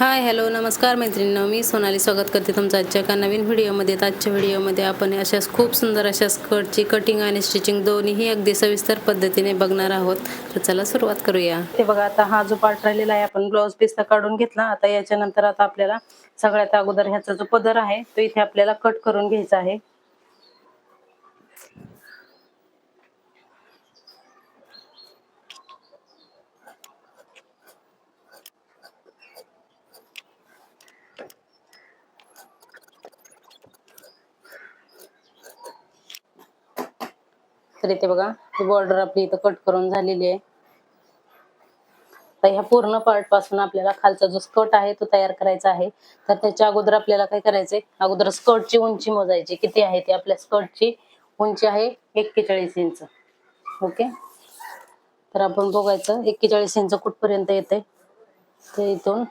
Hi hello नमस्कार मैत्रिणींना. मी सोनाली स्वागत करते तुमचं आजच्या एका नवीन व्हिडिओमध्ये. तर आजच्या व्हिडिओमध्ये आपण अशाच खूप सुंदर अशा स्कर्टची कटिंग आणि स्टिचिंग दोन्हीही अगदी सविस्तर पद्धतीने बघणार आहोत. तर चला सुरुवात करूया. ते बघा आता हा जो पार्ट राहिलेला आहे आपण ब्लाऊज पिस्ता काढून घेतला. आता याच्यानंतर आता आपल्याला सगळ्यात अगोदर ह्याचा जो पदर आहे तो इथे आपल्याला कट करून घ्यायचा आहे. तर इथे बघा ही बॉर्डर आपली इथं कट करून झालेली आहे. तर ह्या पूर्ण पार्टपासून आपल्याला खालचा जो स्कर्ट आहे तो तयार करायचा आहे. तर त्याच्या अगोदर आपल्याला काय करायचंय? अगोदर स्कर्टची उंची मोजायची. किती आहे ती? आपल्या स्कर्टची उंची आहे एक्केचाळीस इंच. ओके? तर आपण बघायचं एक्केचाळीस इंच कुठपर्यंत येते? ते इथून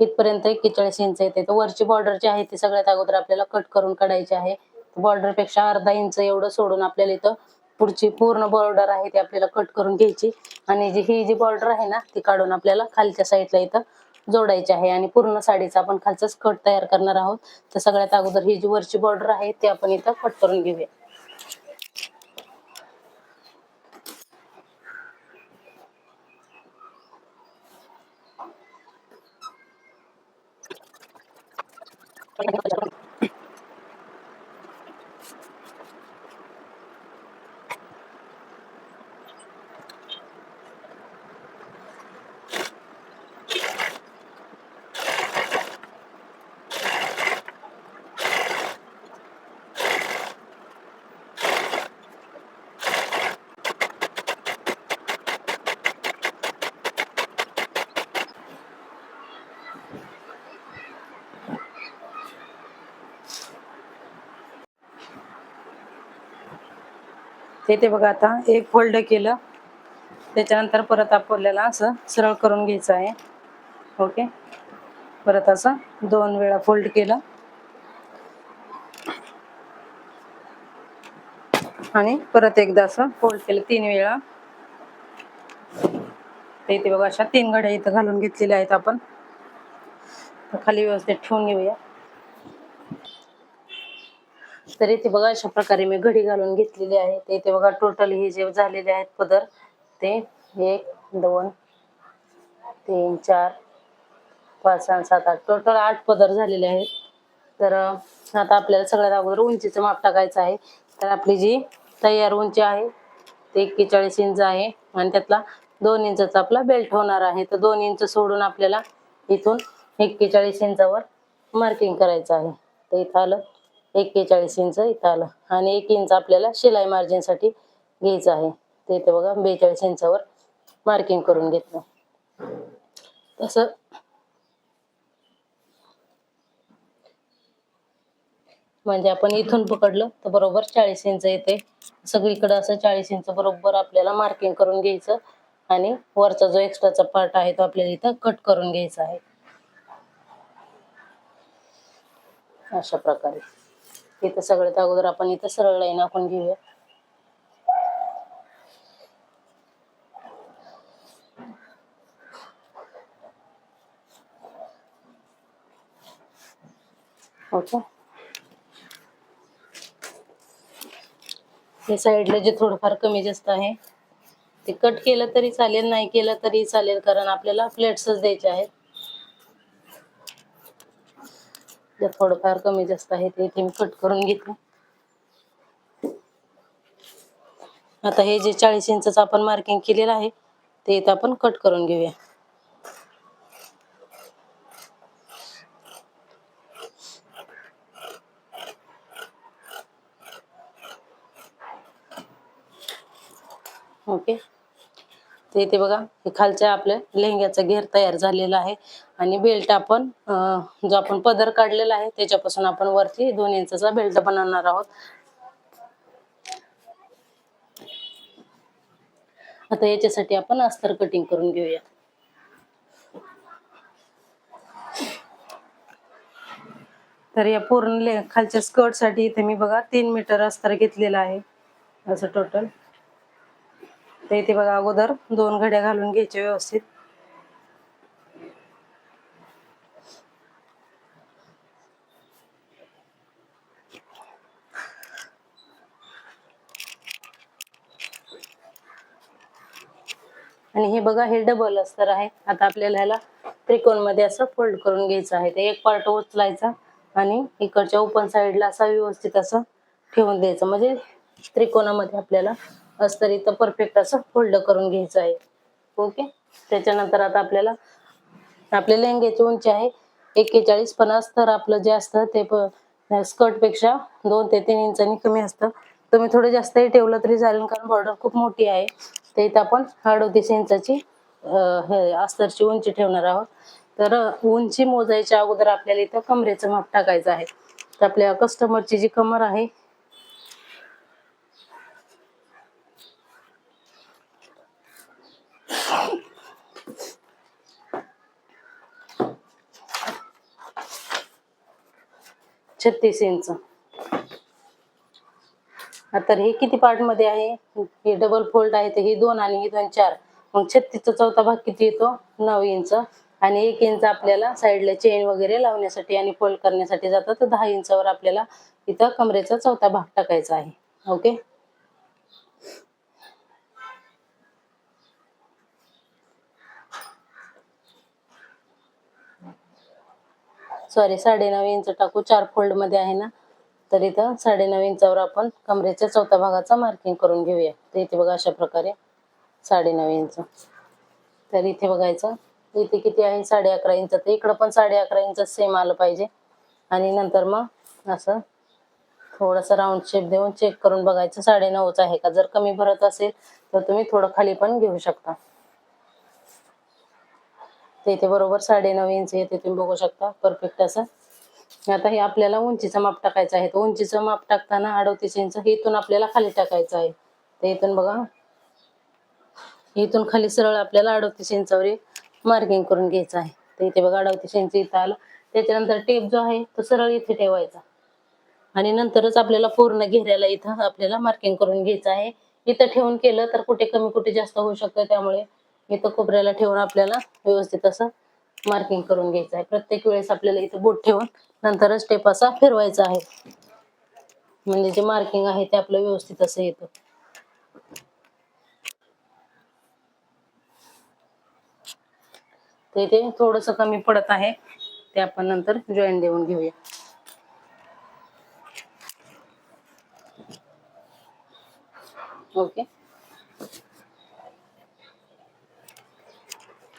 इथपर्यंत एक्केचाळीस इंच येते. तर वरची बॉर्डर जी आहे ती सगळ्यात अगोदर आपल्याला कट करून काढायची आहे. बॉर्डरपेक्षा अर्धा इंच एवढं सोडून आपल्याला इथं पुढची पूर्ण बॉर्डर आहे ती आपल्याला कट करून घ्यायची. आणि जी ही जी बॉर्डर आहे ना ती काढून आपल्याला खालच्या साईडला इथं जोडायची आहे. आणि पूर्ण साडीचा आपण खालचा स्कर्ट तयार करणार आहोत. तर सगळ्यात अगोदर ही जी वरची बॉर्डर आहे ती आपण इथं कट करून घेऊया. हे ते बघा आता एक फोल्ड केलं. त्याच्यानंतर परत आपल्याला असं सरळ करून घ्यायचं आहे. ओके? परत असं दोन वेळा फोल्ड केलं. आणि परत एकदा असं फोल्ड केलं तीन वेळा. ते इथे बघा अशा तीन घड्या इथं घालून घेतलेल्या आहेत आपण. खाली व्यवस्थित ठेवून घेऊया. तर इथे बघा अशा प्रकारे मी घडी घालून घेतलेली आहे. ते इथे बघा टोटल हे जे झालेले आहेत पदर ते एक दोन तीन चार पाच सहा सात आठ. टोटल आठ पदर झालेले आहेत. तर आता आपल्याला सगळ्यात अगोदर उंचीचं माप टाकायचं आहे. तर आपली जी तयार उंची आहे ते एक्केचाळीस इंच आहे आणि त्यातला दोन इंचाचा आपला बेल्ट होणार आहे. तर दोन इंच सोडून आपल्याला इथून एक्केचाळीस इंचावर मार्किंग करायचं आहे. तर इथं आलं. एक्केचाळीस इंच इथं आलं. आणि एक इंच आपल्याला शिलाई मार्जिनसाठी घ्यायचं आहे. ते इथे बघा बेचाळीस इंचावर मार्किंग करून घेतलं. तसं म्हणजे आपण इथून पकडलं तर बरोबर चाळीस इंच येते. सगळीकडे असं चाळीस इंच बरोबर आपल्याला मार्किंग करून घ्यायचं. आणि वरचा जो एक्स्ट्राचा पार्ट आहे तो आपल्याला इथं कट करून घ्यायचा आहे. अशा प्रकारे. इथं सगळ्यात अगोदर आपण इथं सरळ लाईन आपण घेऊया. ओके. हे साईडला जे थोडंफार कमी जास्त आहे ते कट केलं तरी चालेल नाही केलं तरी चालेल कारण आपल्याला प्लेट्सच द्यायचे आहेत. जे थोडंफार कमी जास्त आहे ते इथे मी कट करून घेते आता हे जे चाळीस इंच आपण मार्किंग केलेलं आहे ते इथं आपण कट करून घेऊया. ओके. ते इथे बघा हे खालच्या आपल्या लेहंग्याचा घेर तयार झालेला आहे. आणि बेल्ट आपण जो आपण पदर काढलेला आहे त्याच्यापासून आपण वरती दोन इंचा बेल्ट बनवणार आहोत. आता याच्यासाठी आपण अस्तर कटिंग करून घेऊया. तर या पूर्ण ले खालच्या स्कर्टसाठी इथे मी बघा तीन मीटर अस्तर घेतलेलं आहे. असं टोटल तर इथे बघा अगोदर दोन घड्या घालून घ्यायचे व्यवस्थित. आणि हे बघा हे डबल अस्तर आहे. आता आपल्याला ह्याला त्रिकोणमध्ये असं फोल्ड करून घ्यायचं आहे. ते एक पार्ट उचलायचा आणि इकडच्या ओपन साईडला असा व्यवस्थित असं ठेवून द्यायचं. म्हणजे त्रिकोणामध्ये आपल्याला अस्तर इथं परफेक्ट असं फोल्ड करून घ्यायचं आहे. ओके त्याच्यानंतर आता आपल्याला आपल्या लेंग्याची उंची आहे एक्केचाळीस पण अस्तर आपलं जे असतं ते स्कर्टपेक्षा दोन ते तीन इंचांनी कमी असतं. तुम्ही थोडं जास्तही ठेवलं तरी चालेल कारण बॉर्डर खूप मोठी आहे. ते इथं आपण अडोतीस इंचाची हे अस्तरची उंची ठेवणार आहोत. तर उंची मोजायच्या अगोदर आपल्याला इथं कमरेचं माप टाकायचं आहे. तर आपल्या कस्टमरची जी कमर आहे छत्तीस इंच. तर हे किती पार्टमध्ये आहे? हे डबल फोल्ड आहे तर हे दोन आणि हे दोन चार. मग छत्तीसचा चौथा भाग किती येतो? नऊ इंच. आणि एक इंच आपल्याला साईडला चेन वगैरे लावण्यासाठी आणि फोल्ड करण्यासाठी जातं तर दहा इंचावर आपल्याला इथं कमरेचा चौथा भाग टाकायचा आहे. ओके सॉरी साडेनऊ इंच टाकू. चार फोल्डमध्ये आहे ना? तर इथं साडेनऊ इंचावर आपण कमरेच्या चौथ्या भागाचा मार्किंग करून घेऊया. तर इथे बघा अशा प्रकारे साडेनऊ इंच. तर इथे बघायचं. इथे किती आहे? साडे अकरा इंच. तर इकडं पण साडे अकरा इंच सेम आलं पाहिजे. आणि नंतर मग असं थोडंसं राऊंड शेप देऊन चेक करून बघायचं साडे नऊच आहे का? जर कमी भरत असेल तर तुम्ही थोडं खाली पण घेऊ शकता. ते इथे बरोबर साडेनऊ इंच इंच येते तुम्ही बघू शकता. परफेक्ट असं. आता हे आपल्याला उंचीचं माप टाकायचं आहे. तर उंचीचं माप टाकताना अडोतीस इंच इथून आपल्याला खाली टाकायचं आहे. तर इथून बघा. इथून खाली सरळ आपल्याला अडोतीस इंचावर मार्किंग करून घ्यायचं आहे. तर इथे बघा अडोतीस इंच इथं आलं. त्याच्यानंतर टेप जो आहे तो सरळ इथे ठेवायचा. आणि नंतरच आपल्याला पूर्ण घेऱ्याला इथं आपल्याला मार्किंग करून घ्यायचं आहे. इथं ठेवून केलं तर कुठे कमी कुठे जास्त होऊ शकतं त्यामुळे इथं खोबऱ्याला ठेवून आपल्याला व्यवस्थित असं मार्किंग करून घ्यायचं आहे. प्रत्येक वेळेस आपल्याला इथं बोट ठेवून नंतरच टेप असा फिरवायचा आहे. म्हणजे जे मार्किंग आहे ते आपलं व्यवस्थित असं येतं. तर इथे थोडस कमी पडत आहे. ते आपण नंतर जॉईन देऊन घेऊया. ओके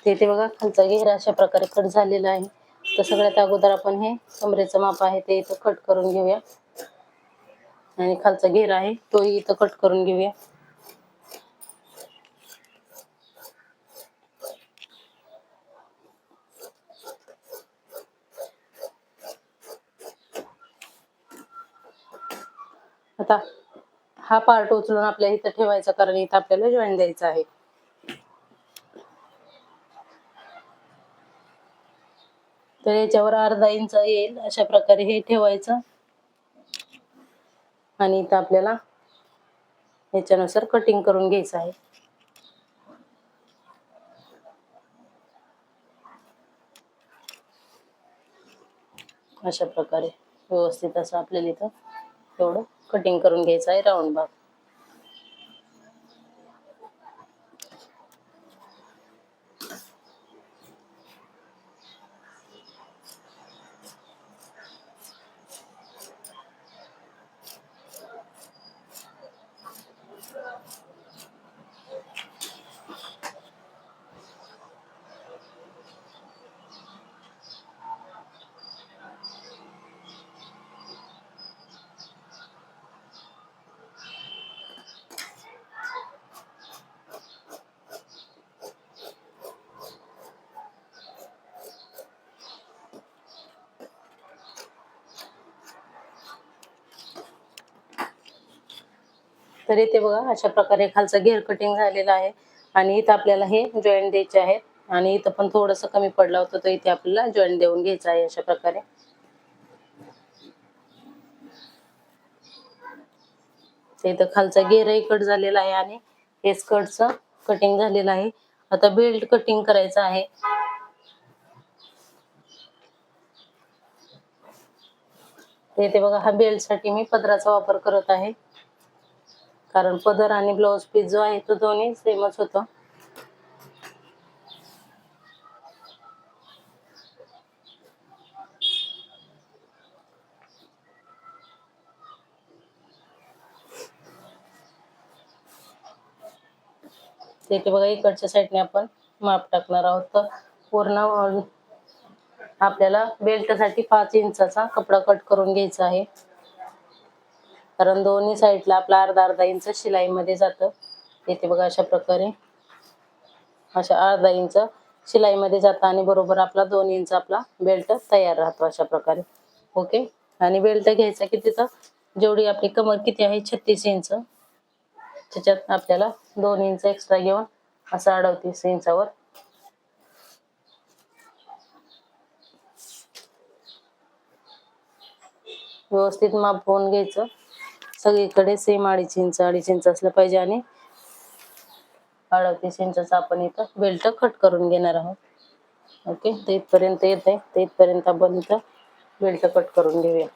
ते ते बघा खालचा घेरा अशा प्रकारे कट झालेला आहे. तर सगळ्यात अगोदर आपण हे कमरेचं माप आहे ते इथं कट करून घेऊया. आणि खालचा घेरा आहे तोही इथं कट करून घेऊया. आता हा पार्ट उचलून आपल्या इथं ठेवायचा कारण इथं आपल्याला जॉईन द्यायचा आहे. तर याच्यावर अर्धा इंच येईल अशा प्रकारे हे ठेवायचं. आणि इथं आपल्याला याच्यानुसार कटिंग करून घ्यायचं आहे. अशा प्रकारे व्यवस्थित असं आपल्याला इथं एवढं कटिंग करून घ्यायचं आहे राऊंड भाग. तर इथे बघा अशा प्रकारे खालचा घेर कटिंग झालेला आहे. आणि इथं आपल्याला हे जॉईंट द्यायचे आहेत. आणि इथं पण थोडंसं कमी पडला होता तर इथे आपल्याला जॉईंट देऊन घ्यायचं आहे अशा प्रकारे. इथं खालचा घेरही कट झालेला आहे आणि हे स्कर्टचं कटिंग झालेलं आहे. आता बेल्ट कटिंग करायचं आहे. इथे बघा हा बेल्टसाठी मी पदराचा वापर करत आहे. कारण पदर आणि ब्लाऊज पीस जो आहे तो दोन्ही सेमच होतो. ते बघा इकडच्या साईडने आपण माप टाकणार आहोत. तर पूर्ण आपल्याला बेल्टसाठी पाच इंचाचा कपडा कट करून घ्यायचा आहे. कारण दोन्ही साईडला आपला अर्धा अर्धा इंच शिलाईमध्ये जातं. इथे बघा अशा प्रकारे. अशा अर्धा इंच शिलाईमध्ये जातं आणि बरोबर आपला दोन इंच आपला बेल्ट तयार राहतो अशा प्रकारे. ओके? आणि बेल्ट घ्यायचा किती तर? जेवढी आपली कमर किती आहे? छत्तीस इंच. त्याच्यात आपल्याला दोन इंच एक्स्ट्रा घेऊन असं अडवतीस इंचावर. व्यवस्थित माप होऊन घ्यायचं. सगळीकडे सेम अडीच इंच अडीच इंच असलं पाहिजे आणि अडतीस इंचाचा आपण इथं बेल्ट कट करून घेणार आहोत. ओके ते इथपर्यंत येत आहे ते इथपर्यंत आपण इथं बेल्ट कट करून घेऊया.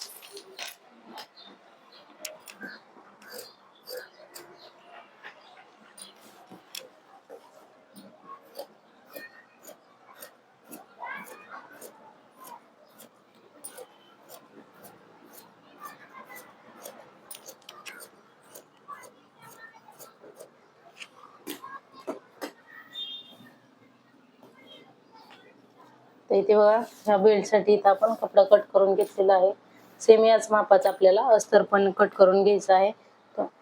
तर इथे बघा ह्या बेल्टसाठी इथं आपण कपडा कट करून घेतलेला आहे. सेम याच मापाचा आपल्याला अस्तर पण कट करून घ्यायचा आहे.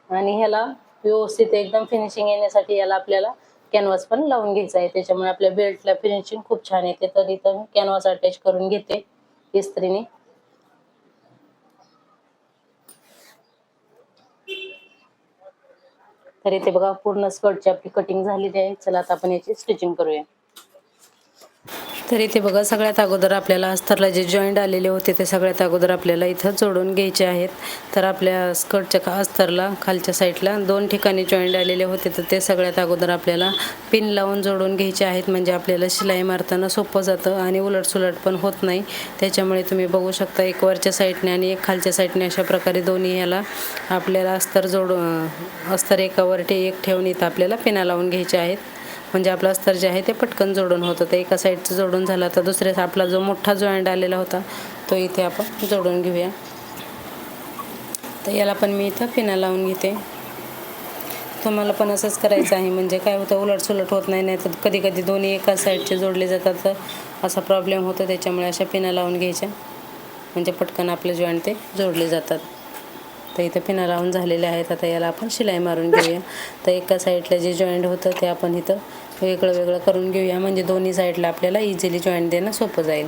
आणि ह्याला व्यवस्थित एकदम फिनिशिंग येण्यासाठी याला आपल्याला कॅनव्हास पण लावून घ्यायचा आहे. त्याच्यामुळे आपल्या बेल्टला फिनिशिंग खूप छान येते. तर इथं मी कॅनव्हास अटॅच करून घेते इस्त्रीने. तर इथे बघा पूर्ण स्कर्टची आपली कटिंग झालेली आहे. चला आता आपण याची स्टिचिंग करूया. तर इथे बघा सगळ्यात अगोदर आपल्याला अस्तरला जे जॉईंट आलेले होते ते सगळ्यात अगोदर आपल्याला इथं जोडून घ्यायचे आहेत. तर आपल्या स्कर्टच्या का अस्तरला खालच्या साईडला दोन ठिकाणी जॉईंट आलेले होते तर ते सगळ्यात अगोदर आपल्याला पिन लावून जोडून घ्यायचे आहेत. म्हणजे आपल्याला शिलाई मारताना सोपं जातं आणि उलटसुलट पण होत नाही. त्याच्यामुळे तुम्ही बघू शकता एक वरच्या साईडने आणि एक खालच्या साईडने अशा प्रकारे दोन्ही ह्याला आपल्याला अस्तर जोडून अस्तर एकावरटी एक ठेवून इथं आपल्याला पिना लावून घ्यायचे आहेत. म्हणजे आपलं अस्तर जे आहे ते पटकन जोडून होतं. तर एका साईडचं जोडून झालं. तर दुसऱ्या आपला जो मोठा जॉईंट आलेला होता तो इथे आपण जोडून घेऊया. तर याला पण मी इथं पिना लावून घेते. तुम्हाला पण असंच करायचं आहे. म्हणजे काय होतं उलट सुलट होत नाही. नाही तर कधी कधी दोन्ही एका साईडचे जोडले जातात. तर असा प्रॉब्लेम होतो. त्याच्यामुळे अशा पिना लावून घ्यायच्या. म्हणजे पटकन आपले जॉईंट ते जोडले जातात. तर इथं पिना लावून झालेले आहेत. आता याला आपण शिलाई मारून घेऊया. तर एका साईडला जे जॉईंट होतं ते आपण इथं वेगळं वेगळं करून घेऊया. म्हणजे दोन्ही साईडला आपल्याला इझिली जॉईंट देणं सोपं जाईल.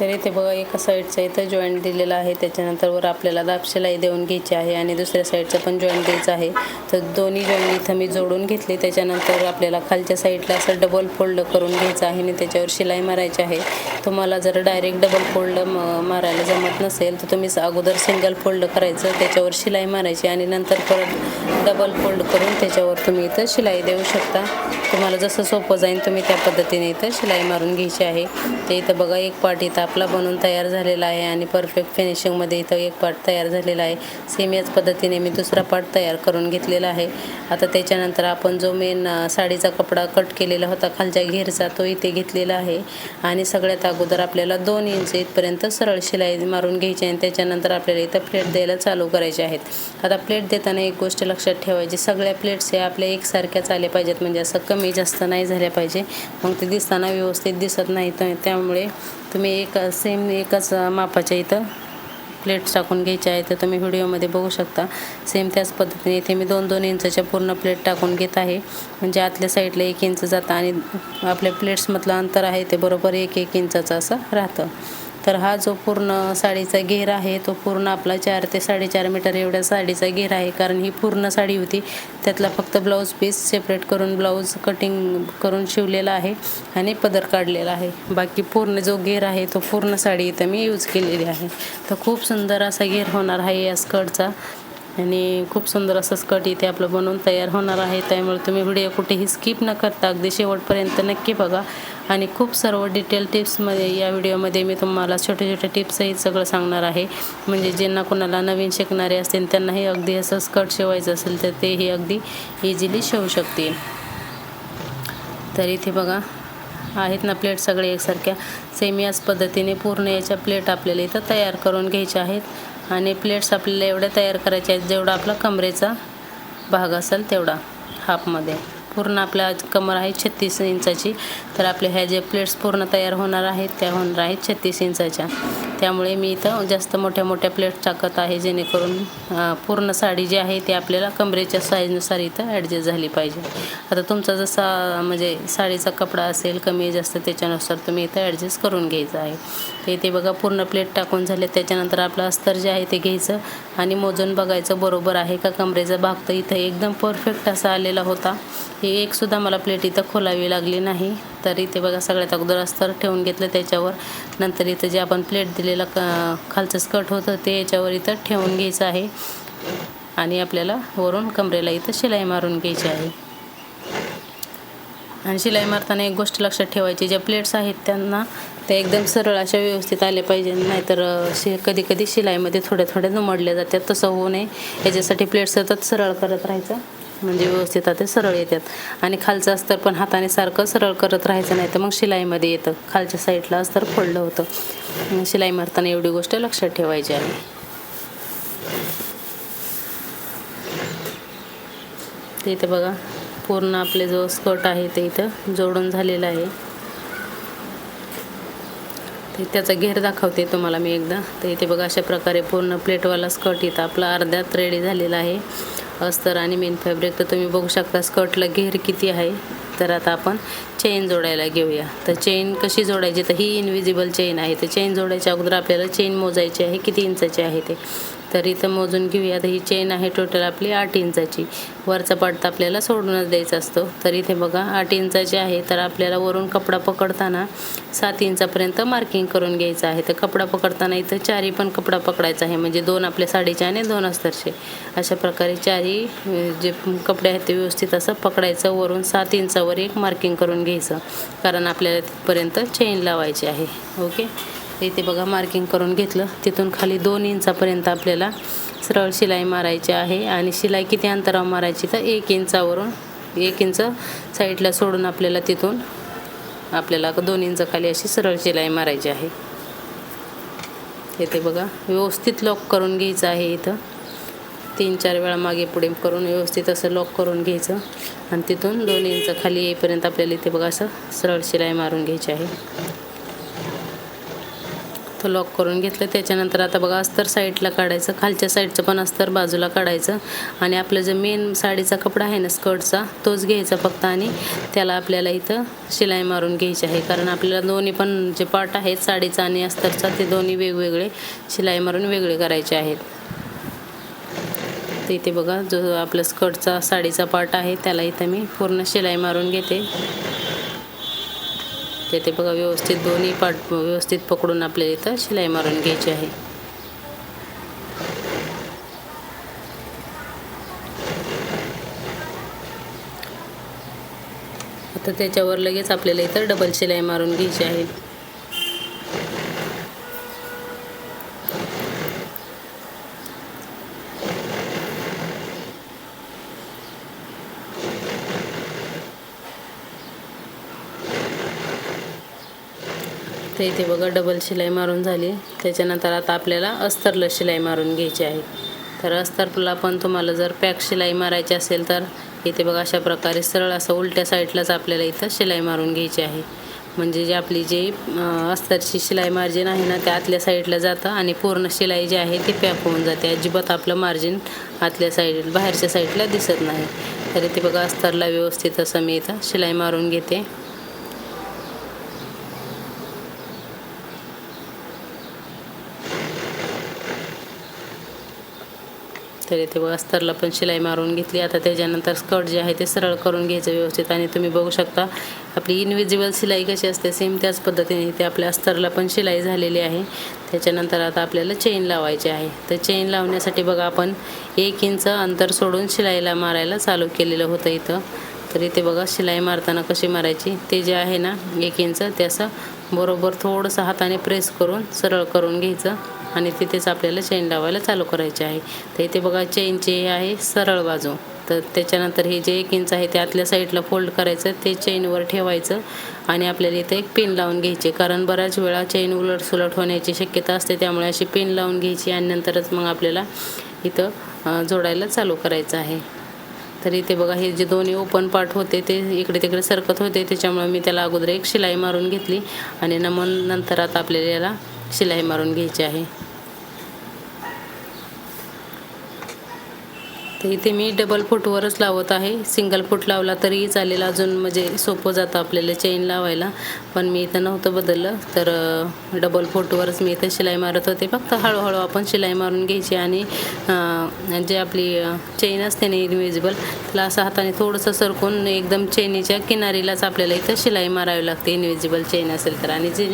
तर इथे बघा एका साईडचा इथं जॉईंट दिलेला आहे. त्याच्यानंतर वर आपल्याला दाब शिलाई देऊन घ्यायची आहे आणि दुसऱ्या साईडचं पण जॉईंट द्यायचं आहे. तर दोन्ही जॉईंट इथं मी जोडून घेतले. त्याच्यानंतर आपल्याला खालच्या साईडला असं डबल फोल्ड करून घ्यायचं आहे आणि त्याच्यावर शिलाई मारायची आहे. तुम्हाला जर डायरेक्ट डबल फोल्ड मारायला जमत नसेल तर तुम्ही अगोदर सिंगल फोल्ड करायचं त्याच्यावर शिलाई मारायची आणि नंतर परत डबल फोल्ड करून त्याच्यावर तुम्ही इथं शिलाई देऊ शकता. तुम्हाला जसं सोपं जाईल तुम्ही त्या पद्धतीने इथं शिलाई मारून घ्यायची आहे. ते इथं बघा एक पार्ट इथं आपला बनून तयार झालेला आहे आणि परफेक्ट फिनिशिंगमध्ये इथं एक पार्ट तयार झालेला आहे. सेम याच पद्धतीने मी दुसरा पार्ट तयार करून घेतलेला आहे. आता त्याच्यानंतर आपण जो मेन साडीचा कपडा कट केलेला होता खालच्या घेरचा तो इथे घेतलेला आहे. आणि सगळ्यात अगोदर आपल्याला दोन इंच इथपर्यंत सरळ शिलाई मारून घ्यायची आणि त्याच्यानंतर आपल्याला इथं प्लेट द्यायला चालू करायचे आहेत. आता प्लेट देताना एक गोष्ट लक्षात ठेवायची सगळ्या प्लेट्स हे आपल्या एकसारख्याच आल्या पाहिजेत म्हणजे असं कमी जास्त नाही झाल्या पाहिजे. मग ते दिसताना व्यवस्थित दिसत नाही तर त्यामुळे तुम्ही एक सेम एकच मापाच्या इथं प्लेट्स टाकून घ्यायच्या आहे तर तुम्ही व्हिडिओमध्ये बघू शकता. सेम त्याच पद्धतीने इथे मी दोन दोन इंचच्या पूर्ण प्लेट टाकून घेत आहे. म्हणजे आतल्या साईडला एक इंच जातं आणि आपल्या प्लेट्समधलं अंतर आहे ते बरोबर एक एक इंचाचं असं राहतं. तर हा जो पूर्ण साडीचा घेर आहे तो पूर्ण आपला चार ते साडेचार मीटर एवढ्या साडीचा घेर आहे. कारण ही पूर्ण साडी होती. त्यातला फक्त ब्लाऊज पीस सेपरेट करून ब्लाऊज कटिंग करून शिवलेला आहे आणि पदर काढलेला आहे. बाकी पूर्ण जो घेर आहे तो पूर्ण साडी इथं मी यूज केलेली आहे. तर खूप सुंदर असा घेर होणार आहे या स्कर्टचा आणि खूप सुंदर असं स्कर्ट इथे आपलं बनवून तयार होणार आहे. त्यामुळे तुम्ही व्हिडिओ कुठेही स्किप न करता अगदी शेवटपर्यंत नक्की बघा. आणि खूप सर्व डिटेल टिप्समध्ये या व्हिडिओमध्ये मी तुम्हाला छोटे छोटे टिप्सही सगळं सांगणार आहे. म्हणजे ज्यांना कोणाला नवीन शिकणारे असतील त्यांनाही अगदी असं स्कर्ट शिवायचं असेल तर तेही अगदी इझिली शिवू शकतील. तर इथे बघा आहेत ना प्लेट सगळे एकसारख्या. सेम याच पद्धतीने पूर्ण याच्या प्लेट आपल्याला इथं तयार करून घ्यायच्या आहेत. आणि प्लेट्स आपल्याला एवढ्या तयार करायच्या आहेत जेवढा आपला कमरेचा भाग असेल तेवढा हाफमध्ये. पूर्ण आपल्या कमर आहे छत्तीस इंचाची. तर आपल्या ह्या जे प्लेट्स पूर्ण तयार होणार आहेत त्या होणार आहेत छत्तीस इंचाच्या. त्यामुळे मी इथं जास्त मोठ्या मोठ्या प्लेट्स टाकत आहे जेणेकरून पूर्ण साडी जी आहे ती आपल्याला कमरेच्या साईजनुसार इथं ॲडजस्ट झाली पाहिजे. आता तुमचा जसा म्हणजे साडीचा कपडा असेल कमी जास्त त्याच्यानुसार तुम्ही इथं ॲडजस्ट करून घ्यायचं आहे. तर इथे बघा पूर्ण प्लेट टाकून झाले. त्याच्यानंतर आपलं अस्तर जे आहे ते घ्यायचं. आणि मोजून बघायचं बरोबर आहे का? कमरेचा भाग तर इथं एकदम परफेक्ट असा आलेला होता. ही एकसुद्धा मला प्लेट इथं खोलावी लागली नाही. तर इथे बघा सगळ्यात अगोदर अस्तर ठेवून घेतलं त्याच्यावर. नंतर इथं जे आपण प्लेट दिलेला क खालचं स्कर्ट होतं ते याच्यावर इथं ठेवून घ्यायचं आहे. आणि आपल्याला वरून कमरेला इथं शिलाई मारून घ्यायची आहे. आणि शिलाई मारताना एक गोष्ट लक्षात ठेवायची ज्या प्लेट्स आहेत त्यांना ते एकदम सरळ अशा व्यवस्थित आले पाहिजे. नाहीतर शि कधी कधी शिलाईमध्ये थोड्या थोड्या दुमडल्या जातात. तसं होऊ नये. याच्यासाठी प्लेट सतत सरळ करत राहायचं. म्हणजे व्यवस्थित आता ते सरळ येतात. आणि खालचं अस्तर पण हाताने सारखं सरळ करत राहायचं नाही तर मग शिलाईमध्ये येतं. खालच्या साईडला अस्तर फोडलं होतं. शिलाई मारताना एवढी गोष्ट लक्षात ठेवायची आहे. ते इथं बघा. पूर्ण आपले जो स्कर्ट आहे ते इथं जोडून झालेलं आहे. ते त्याचा घेर दाखवते तुम्हाला मी एकदा. तर इथे बघा अशा प्रकारे पूर्ण प्लेटवाला स्कर्ट इथं आपला अर्ध्यात रेडी झालेला आहे. अस्तर आणि मेन फॅब्रिक तर तुम्ही बघू शकता स्कर्टला घेर किती आहे. तर आता आपण चेन जोडायला घेऊया. तर चेन कशी जोडायची? तर ही इनविजिबल चेन आहे. तर चेन जोडायच्या अगोदर आपल्याला चेन मोजायची आहे. किती इंचाची आहे ते? तर इथं मोजून घेऊया. ही चेन आहे टोटल आपली आठ इंचाची. वरचा पडता आपल्याला सोडूनच द्यायचा असतो. तर इथे बघा आठ इंचाची आहे. तर आपल्याला वरून कपडा पकडताना सात इंचापर्यंत मार्किंग करून घ्यायचं आहे. तर कपडा पकडताना इथं चारी पण कपडा पकडायचा आहे. म्हणजे दोन आपल्या साडीचे आणि दोन अस्तरचे. अशा प्रकारे चारी जे कपडे आहेत ते व्यवस्थित असं पकडायचं. वरून सात इंचावर एक मार्किंग करून घ्यायचं. कारण आपल्याला तिथपर्यंत चेन लावायची आहे. ओके? इथे बघा मार्किंग करून घेतलं. तिथून खाली दोन इंचापर्यंत आपल्याला सरळ शिलाई मारायची आहे आणि शिलाई किती अंतरावर मारायची तर एक इंचावरून एक इंच साईडला सोडून आपल्याला तिथून आपल्याला दोन इंच खाली अशी सरळ शिलाई मारायची आहे. इथे बघा व्यवस्थित लॉक करून घ्यायचं आहे इथं. तीन चार वेळा मागे पुढे करून व्यवस्थित असं लॉक करून घ्यायचं. आणि तिथून दोन इंच खाली येईपर्यंत आपल्याला इथे बघा असं सरळ शिलाई मारून घ्यायची आहे. तो लॉक करून घेतलं. त्याच्यानंतर आता बघा अस्तर साईडला काढायचं. खालच्या साईडचं पण अस्तर बाजूला काढायचं. आणि आपलं जे मेन साडीचा कपडा आहे ना स्कर्टचा तोच घ्यायचा फक्त. आणि त्याला आपल्याला इथं शिलाई मारून घ्यायची आहे. कारण आपल्याला दोन्ही पण जे पार्ट आहेत साडीचा आणि अस्तरचा ते दोन्ही वेगवेगळे शिलाई मारून वेगळे करायचे आहेत. तर इथे बघा जो आपला स्कर्टचा साडीचा पार्ट आहे त्याला इथं मी पूर्ण शिलाई मारून घेते. तेथे बघा व्यवस्थित दोन्ही पार्ट व्यवस्थित पकडून आपल्याला इथं शिलाई मारून घ्यायची आहे. आता त्याच्यावर लगेच आपल्याला इथं डबल शिलाई मारून घ्यायची आहे. तर इथे बघा डबल शिलाई मारून झाली. त्याच्यानंतर आता आपल्याला अस्तरला शिलाई मारून घ्यायची आहे. तर अस्तरला पण तुम्हाला जर पॅक शिलाई मारायची असेल तर इथे बघा अशा प्रकारे सरळ असं उलट्या साईडलाच आपल्याला इथं शिलाई मारून घ्यायची आहे. म्हणजे जी आपली जी अस्तरची शिलाई मार्जिन आहे ना ते आतल्या साईडला जातं आणि पूर्ण शिलाई जी आहे ती पॅक होऊन जाते. अजिबात आपलं मार्जिन आतल्या साईड बाहेरच्या साईडला दिसत नाही. तर इथे बघा अस्तरला व्यवस्थित असं मी इथं शिलाई मारून घेते. तर इथे बघा अस्तरला पण शिलाई मारून घेतली. आता त्याच्यानंतर स्कर्ट जे आहे ते सरळ करून घ्यायचं व्यवस्थित आणि तुम्ही बघू शकता आपली इनविजिबल शिलाई कशी असते सेम त्याच पद्धतीने इथे आपल्या अस्तरला पण शिलाई झालेली आहे. त्याच्यानंतर आता आपल्याला चेन लावायची आहे. तर चेन लावण्यासाठी बघा आपण एक इंच अंतर सोडून शिलाईला मारायला चालू केलेलं होतं इथं. तर इथे बघा शिलाई मारताना कशी मारायची ते जे आहे ना एक इंच त्याचं बरोबर थोडंसं हाताने प्रेस करून सरळ करून घ्यायचं. आणि तिथेच आपल्याला चेन लावायला चालू करायची आहे. तर इथे बघा चेनची हे आहे सरळ बाजू. तर त्याच्यानंतर हे जे एक इंच आहे ते आतल्या साईडला फोल्ड करायचं ते चेनवर ठेवायचं आणि आपल्याला इथं एक पिन लावून घ्यायची. कारण बऱ्याच वेळा चेन उलट सुलट होण्याची शक्यता असते त्यामुळे अशी पिन लावून घ्यायची आणि नंतरच मग आपल्याला इथं जोडायला चालू करायचं आहे. तर इथे बघा हे जे दोन्ही ओपन पार्ट होते ते इकडे तिकडे सरकत होते त्याच्यामुळे मी त्याला अगोदर एक शिलाई मारून घेतली आणि नमन नंतर आता आपल्याला याला शिलाई मारून घ्यायची आहे. तर इथे मी डबल फुटवरच लावत आहे. सिंगल फूट लावला तरीही चालेल अजून म्हणजे सोपं जातं आपल्याला चेन लावायला. पण मी इथं नव्हतं बदललं. तर डबल फुटवरच मी इथं शिलाई मारत होते. फक्त हळूहळू आपण शिलाई मारून घ्यायची आणि जे आपली चेन असते ना इनविजिबल त्याला असं हाताने थोडंसं सरकून एकदम चेनीच्या किनारीलाच आपल्याला इथं शिलाई मारावी लागते. इनविजिबल चेन असेल तर. आणि जी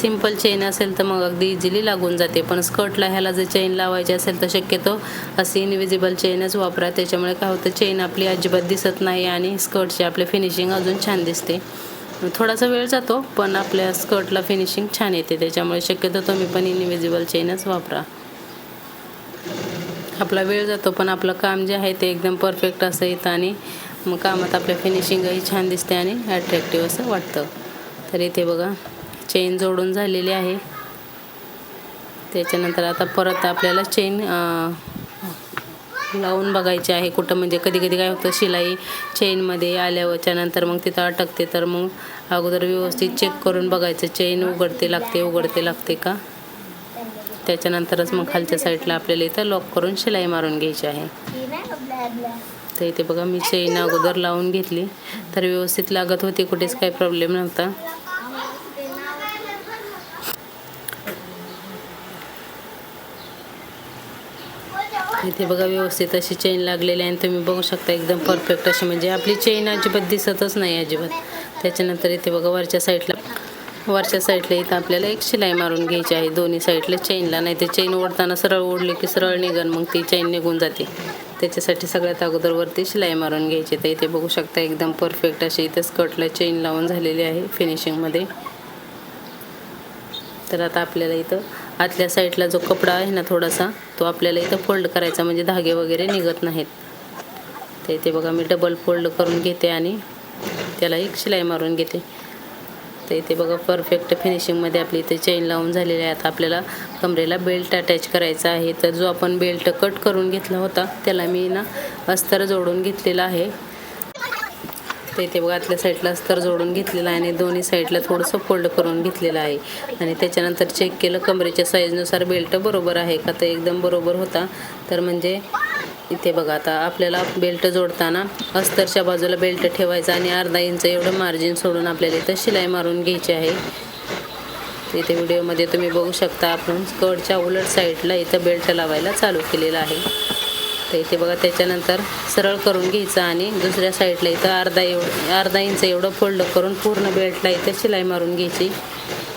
सिंपल चेन असेल तर मग अगदी इझिली लागून जाते. पण स्कर्टला ह्याला जर चेन लावायची असेल तर शक्यतो अशी इनविजिबल चेनच वापरा वापरा. त्याच्यामुळे काय होतं चेन आपली अजिबात दिसत नाही आणि स्कर्टची आपले फिनिशिंग अजून छान दिसते. थोडासा वेळ जातो पण आपल्या स्कर्टला फिनिशिंग छान येते. त्याच्यामुळे शक्यतो तुम्ही पण इनविजिबल चेनच वापरा. आपला वेळ जातो पण आपलं काम जे आहे ते एकदम परफेक्ट असं येतं आणि मग कामात आपल्या फिनिशिंगही छान दिसते आणि ॲट्रॅक्टिव्ह असं वाटतं. तर इथे बघा चेन जोडून झालेली आहे. त्याच्यानंतर आता परत आपल्याला चेन लावून बघायची आहे कुठं म्हणजे कधी कधी काय होतं शिलाई चेनमध्ये आल्यावरच्या नंतर मग तिथं अटकते तर मग अगोदर व्यवस्थित चेक करून बघायचं चेन उघडते लागते उघडते लागते का? त्याच्यानंतरच मग खालच्या साईडला आपल्याला इथं लॉक करून शिलाई मारून घ्यायची आहे. तर इथे बघा मी चेन अगोदर लावून घेतली. तर व्यवस्थित लागत होती कुठेच काही प्रॉब्लेम नव्हता. इथे बघा व्यवस्थित अशी चेन लागलेली आहे आणि तुम्ही बघू शकता एकदम परफेक्ट अशी. म्हणजे आपली चेन अजिबात दिसतच नाही अजिबात. त्याच्यानंतर इथे बघा वरच्या साईडला वरच्या साईडला इथं आपल्याला एक शिलाई मारून घ्यायची आहे. दोन्ही साईडला चेनला नाही ते चेन ओढताना सरळ ओढली की सरळ निघन मग ती चेन निघून जाते. त्याच्यासाठी सगळ्यात अगोदर वरती शिलाई मारून घ्यायची तर इथे बघू शकता एकदम परफेक्ट अशी इथं स्कर्टला चेन लावून झालेली आहे फिनिशिंगमध्ये तर आता आपल्याला इथं आतल्या साईडला जो कपडा आहे ना थोडासा तो आपल्याला इथं फोल्ड करायचा म्हणजे धागे वगैरे निघत नाहीत. तर इथे बघा मी डबल फोल्ड करून घेते आणि त्याला एक शिलाई मारून घेते. तर इथे बघा परफेक्ट फिनिशिंगमध्ये आपली इथे चेन लावून झालेली आहे. आता आपल्याला कमरेला बेल्ट अटॅच करायचा आहे. तर जो आपण बेल्ट कट करून घेतला होता त्याला मी ना अस्तर जोडून घेतलेला आहे. तर इथे बघा आतल्या साईडला अस्तर जोडून घेतलेलं आहे आणि दोन्ही साईडला थोडंसं फोल्ड करून घेतलेलं आहे. आणि त्याच्यानंतर चेक केलं कमरेच्या साईजनुसार बेल्ट बरोबर आहे का? तर एकदम बरोबर होता. तर म्हणजे इथे बघा आता आपल्याला बेल्ट जोडताना अस्तरच्या बाजूला बेल्ट ठेवायचा आणि अर्धा इंच एवढं मार्जिन सोडून आपल्याला इथं शिलाई मारून घ्यायची आहे. इथे व्हिडिओमध्ये तुम्ही बघू शकता आपण स्कर्टच्या उलट साईडला इथं बेल्ट लावायला चालू केलेला आहे. तर इथे बघा त्याच्यानंतर सरळ करून घ्यायचं आणि दुसऱ्या साईडला इथं अर्धा एवढं अर्धा इंच एवढं फोल्ड करून पूर्ण बेल्टला इथं शिलाई मारून घ्यायची.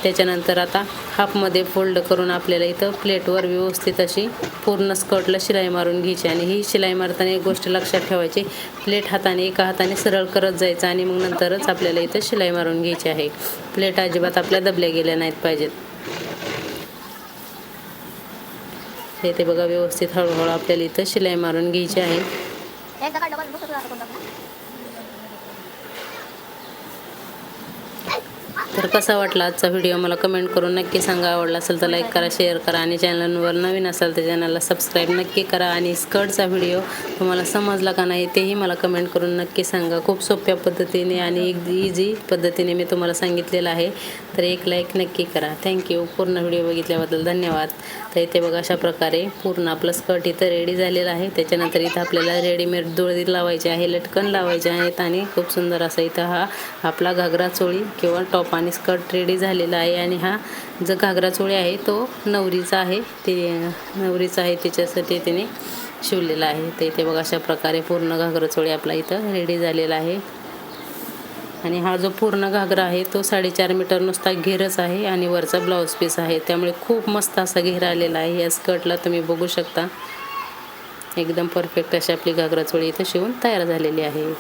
त्याच्यानंतर आता हाफमध्ये फोल्ड करून आपल्याला इथं प्लेटवर व्यवस्थित अशी पूर्ण स्कर्टला शिलाई मारून घ्यायची आणि ही शिलाई मारताना एक गोष्ट लक्षात ठेवायची प्लेट हाताने एका हाताने सरळ करत जायचं आणि मग नंतरच आपल्याला इथं शिलाई मारून घ्यायची आहे. प्लेट अजिबात आपल्या दबल्या गेल्या नाहीत पाहिजेत. आहे ते बघा व्यवस्थित हळूहळू आपल्याला इथं शिलाई मारून घ्यायची आहे. तर कसा वाटला आजचा व्हिडिओ मला कमेंट करून नक्की सांगा. आवडला असेल तर लाईक करा शेअर करा आणि चॅनलवर नवीन असाल तर चॅनलला सबस्क्राईब नक्की करा आणि स्कर्टचा व्हिडिओ तुम्हाला समजला का नाही तेही मला कमेंट करून नक्की सांगा. खूप सोप्या पद्धतीने आणि एक इझी पद्धतीने मी तुम्हाला सांगितलेलं आहे. तर एक लाईक नक्की करा. थँक्यू पूर्ण व्हिडिओ बघितल्याबद्दल धन्यवाद. तर इथे बघा अशा प्रकारे पूर्ण आपलं स्कर्ट इथं रेडी झालेलं आहे. त्याच्यानंतर इथं आपल्याला रेडीमेड दोळी लावायचे आहे लटकन लावायचे आहेत आणि खूप सुंदर असा इथं हा आपला घागरा चोळी किंवा टॉप आणि स्कर्ट रेडी झालेला आहे आणि हा जो घागरा चोळी आहे तो नवरीचा आहे ते नवरीचा आहे त्याच्यासाठी तिने शिवलेला आहे. तर इथे बघा अशा प्रकारे पूर्ण घागरा चोळी आपला इथं रेडी झालेला आहे. आणि हा जो पूर्ण घागरा आहे तो साडेचार मीटर नुसता घेरच आहे आणि वरचा ब्लाऊज पीस आहे. त्यामुळे खूप मस्त असा घेर आलेला आहे. या स्कर्टला तुम्ही बघू शकता. एकदम परफेक्ट अशी आपली घागरा चोळी इथं शिवून तयार झालेली आहे.